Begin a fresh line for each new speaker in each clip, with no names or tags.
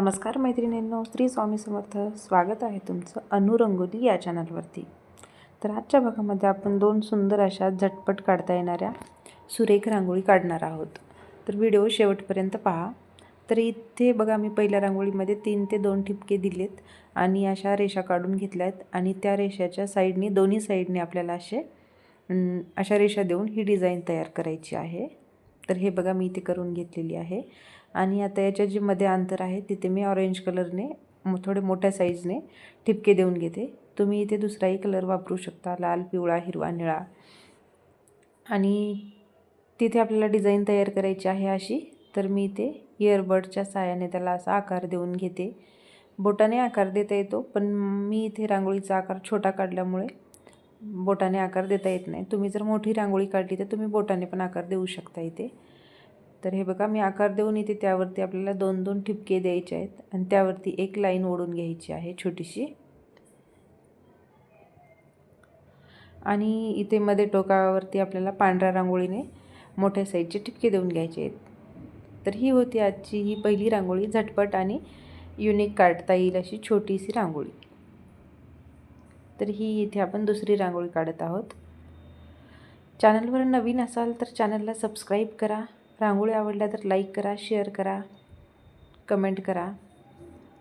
नमस्कार मैत्रिणींनो श्री स्वामी समर्थ स्वागत आहे तुमचं अनुरंगोली या चॅनलवरती तर आजच्या भागामध्ये आपण दोन सुंदर अशा झटपट काढता येणाऱ्या सुरेख रांगोळी काढणार आहोत. तर व्हिडिओ शेवटपर्यंत पहा. तर इथे बघा मी पहिल्या रांगोळीमध्ये तीन ते दोन ठिपके दिलेत आणि अशा रेषा काढून घेतल्या आहेत आणि त्या रेषाच्या साईडने दोन्ही साईडने आपल्याला असे अशा रेषा देऊन ही डिझाईन तयार करायची आहे. तर हे बघा मी इथे करून घेतलेली आहे. आणि आता याच्या जे मध्ये अंतर आहे तिथे मी ऑरेंज कलरने थोडे मोठ्या साईजने ठिपके देऊन घेते. तुम्ही इथे दुसराही कलर वापरू शकता लाल पिवळा हिरवा निळा. आणि तिथे आपल्याला डिझाईन तयार करायची आहे अशी तर मी इथे इयरबडच्या सहाय्याने त्याला असा आकार देऊन घेते. बोटाने आकार देता येतो पण मी इथे रांगोळीचा आकार छोटा काढल्यामुळे बोटाने आकार देता येत नाही. तुम्ही जर मोठी रांगोळी काढली तर तुम्ही बोटाने पण आकार देऊ शकता इथे. तर हे बघा मी आकार देऊन इथे त्यावरती आपल्याला दोन दोन ठिपके द्यायचे आहेत आणि त्यावरती एक लाईन ओढून घ्यायची आहे छोटीशी. आणि इथे मध्ये टोकावरती आपल्याला पांढऱ्या रांगोळीने मोठ्या साईजचे ठिपके देऊन घ्यायचे आहेत. तर ही होती आजची ही पहिली रांगोळी झटपट आणि युनिक काढता येईल अशी छोटीशी रांगोळी. तर ही इथे आपण दुसरी रांगोळी काढत आहोत. चॅनलवर नवीन असाल तर चॅनलला सबस्क्राईब करा. रांगोळी आवडल्या तर लाईक करा शेअर करा कमेंट करा.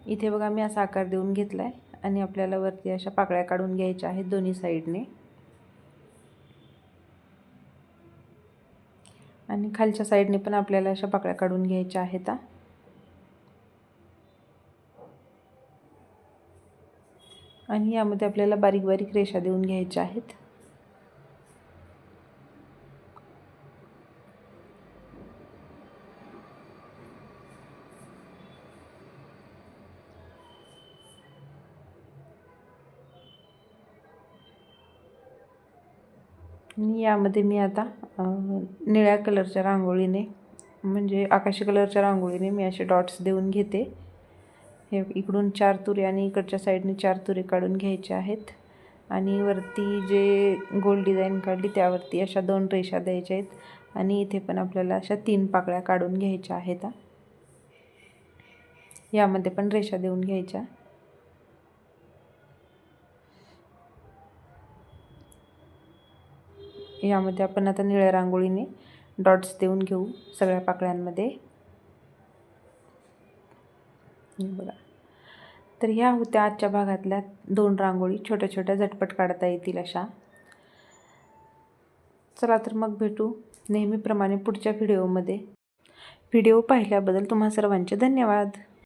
इथे बघा मी असा आकार देऊन घेतला आहे आणि आपल्याला वरती अशा पाकळ्या काढून घ्यायच्या आहेत दोन्ही साईडने. आणि खालच्या साईडने पण आपल्याला अशा पाकळ्या काढून घ्यायच्या आहेत आणि यामध्ये आपल्याला बारीक बारीक रेषा देऊन घ्यायच्या आहेत. आणि यामध्ये मी आता निळ्या कलरच्या रांगोळीने म्हणजे आकाशी कलरच्या रांगोळीने मी असे डॉट्स देऊन घेते. हे इकडून चार तुरे आणि इकडच्या साईडने चार तुरे काढून घ्यायचे आहेत. आणि वरती जे गोल डिझाईन काढली त्यावरती अशा दोन रेषा द्यायच्या आहेत. आणि इथे पण आपल्याला अशा तीन पाकळ्या काढून घ्यायच्या आहेत. यामध्ये पण रेषा देऊन घ्यायच्या. यामध्ये आपण आता निळ्या रांगोळीने डॉट्स देऊन घेऊ सगळ्या पाकळ्यांमध्ये. बघा. तर ह्या होत्या आजच्या भागातल्या दोन रांगोळी. छोट्या छोट्या झटपट काढता येतील अशा. चला तर मग भेटू नेहमीप्रमाणे पुढच्या व्हिडिओमध्ये. व्हिडिओ पाहिल्याबद्दल तुम्हा सर्वांचे धन्यवाद.